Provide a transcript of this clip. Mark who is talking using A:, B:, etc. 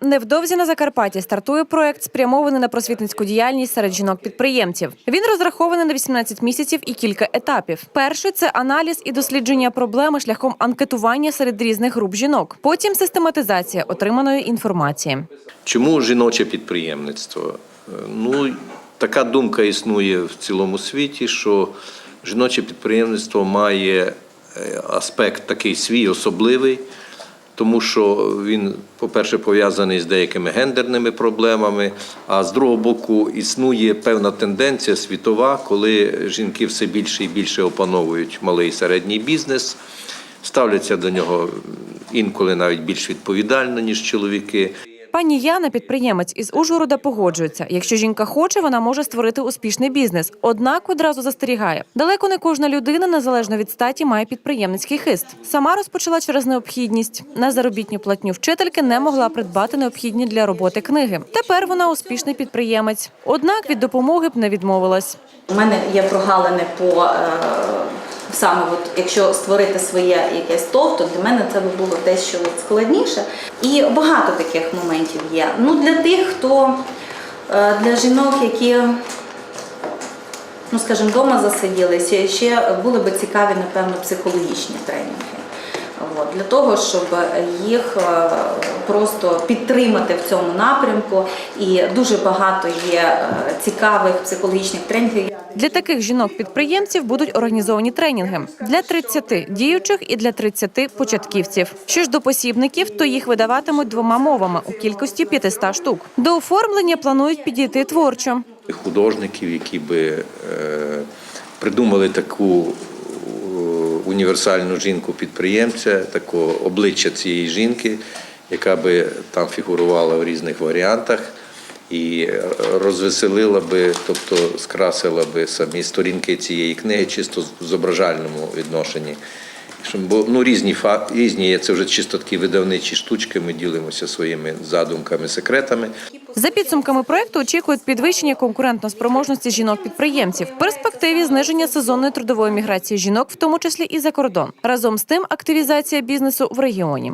A: Невдовзі на Закарпатті стартує проект, спрямований на просвітницьку діяльність серед жінок-підприємців. Він розрахований на 18 місяців і кілька етапів. Перший це аналіз і дослідження проблеми шляхом анкетування серед різних груп жінок. Потім систематизація отриманої інформації.
B: Чому жіноче підприємництво? Е, Ну, така думка існує в цілому світі, що жіноче підприємництво має е, аспект такий свій особливий, тому що він, по-перше, пов'язаний з деякими гендерними проблемами, а з другого боку, існує певна тенденція світова, коли жінки все більше і більше опановують малий і середній бізнес, ставляться до нього інколи навіть більш відповідально, ніж чоловіки.
A: Пані Яна, підприємець із Ужгорода, погоджується. Якщо жінка хоче, вона може створити успішний бізнес. Однак одразу застерігає. Далеко не кожна людина, незалежно від статі, має підприємницький хист. Сама розпочала через необхідність. На заробітню платню вчительки не могла придбати необхідні для роботи книги. Тепер вона успішний підприємець. Однак від допомоги б не відмовилась.
C: У мене є прогалини по е, саме, от, якщо створити своє якесь ТОВ, то для мене це би було дещо складніше. І багато таких моментів є. Ну для тих, хто е, для жінок, які, ну скажімо, вдома засиділися, ще були би цікаві, напевно, психологічні тренінги. Для того, щоб їх е, просто підтримати в цьому напрямку. І дуже багато є е, цікавих психологічних тренінгів.
A: Для таких жінок-підприємців будуть організовані тренінги для 30 діючих і для 30 початківців. Що ж до посібників, то їх видаватимуть двома мовами у кількості 500 штук. До оформлення планують підійти творчо.
B: художників, які би е, придумали таку е, універсальну жінку-підприємця, такого обличчя цієї жінки, яка би там фігурувала в різних варіантах і е, розвеселила би, тобто скрасила би самі сторінки цієї книги чисто в зображальному відношенні. Бо ну, різні, різні це вже чисто такі видавничі штучки, ми ділимося своїми задумками, секретами.
A: За підсумками проекту очікують підвищення конкурентноспроможності жінок-підприємців, перспективі зниження сезонної трудової міграції жінок, в тому числі і за кордон. Разом з тим, активізація бізнесу в регіоні.